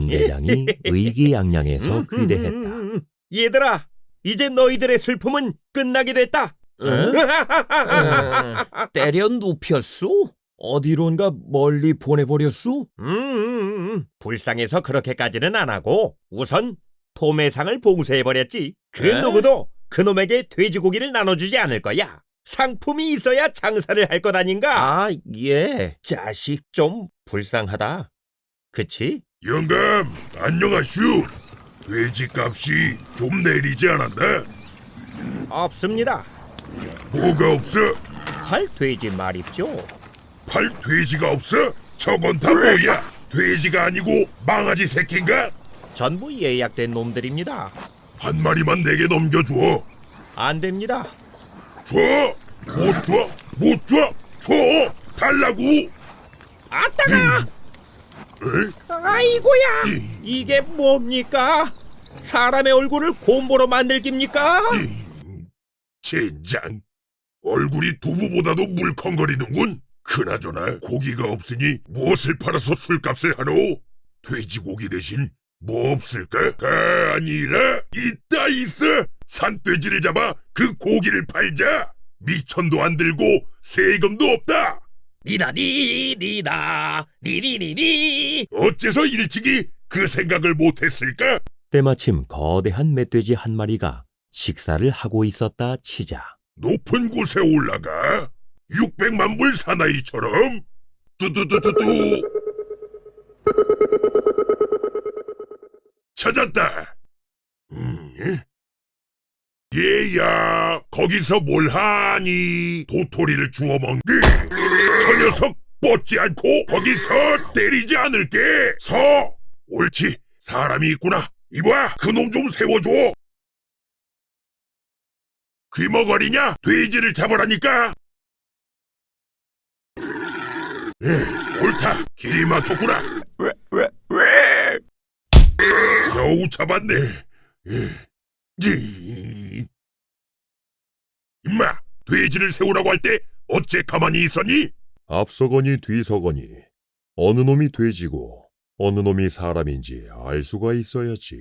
분대장이 의기양양해서 음, 귀대했다. 음, 음. 얘들아, 이제 너희들의 슬픔은 끝나게 됐다. 때려 눕혔소? 어디론가 멀리 보내버렸소? 음, 음, 음. 불쌍해서 그렇게까지는 안 하고 우선 도매상을 봉쇄해버렸지. 그 에? 누구도 그놈에게 돼지고기를 나눠주지 않을 거야. 상품이 있어야 장사를 할 것 아닌가? 아, 예. 자식 좀 불쌍하다. 그치? 영감, 안녕하슈. 돼지값이 좀 내리지 않았나? 없습니다. 뭐가 없어? 할 돼지 말입죠. 팔 돼지가 없어? 저건 다 뭐야? 돼지가 아니고 망아지 새끼인가? 전부 예약된 놈들입니다. 한 마리만 내게 넘겨줘. 안 됩니다. 줘! 못 줘! 못 줘! 줘! 달라고! 아따가! 에? 아이고야! 이게 뭡니까? 사람의 얼굴을 곰보로 만들깁니까? 젠장! 얼굴이 두부보다도 물컹거리는군. 그나저나 고기가 없으니 무엇을 팔아서 술값을 하노? 돼지고기 대신 뭐 없을까?가 아니라 있다 있어. 산돼지를 잡아 그 고기를 팔자. 미천도 안 들고 세금도 없다. 니다니 니다 니니니니 어째서 일찍이 그 생각을 못했을까? 때마침 거대한 멧돼지 한 마리가 식사를 하고 있었다 치자. 높은 곳에 올라가 600만 불 사나이처럼 뚜뚜뚜뚜뚜 찾았다. 음, 얘야 거기서 뭘 하니 도토리를 주워 먹니? 저 녀석 뻗지 않고 거기서 때리지 않을게. 서 옳지 사람이 있구나. 이봐 그놈 좀 세워줘. 귀머거리냐? 돼지를 잡으라니까. 에, 옳다. 길이 막혔구나. 왜, 왜, 왜? 겨우 잡았네. 에, 이. 임마, 돼지를 세우라고 할 때 어째 가만히 있었니? 앞서거니 뒤서거니 어느 놈이 돼지고 어느 놈이 사람인지 알 수가 있어야지.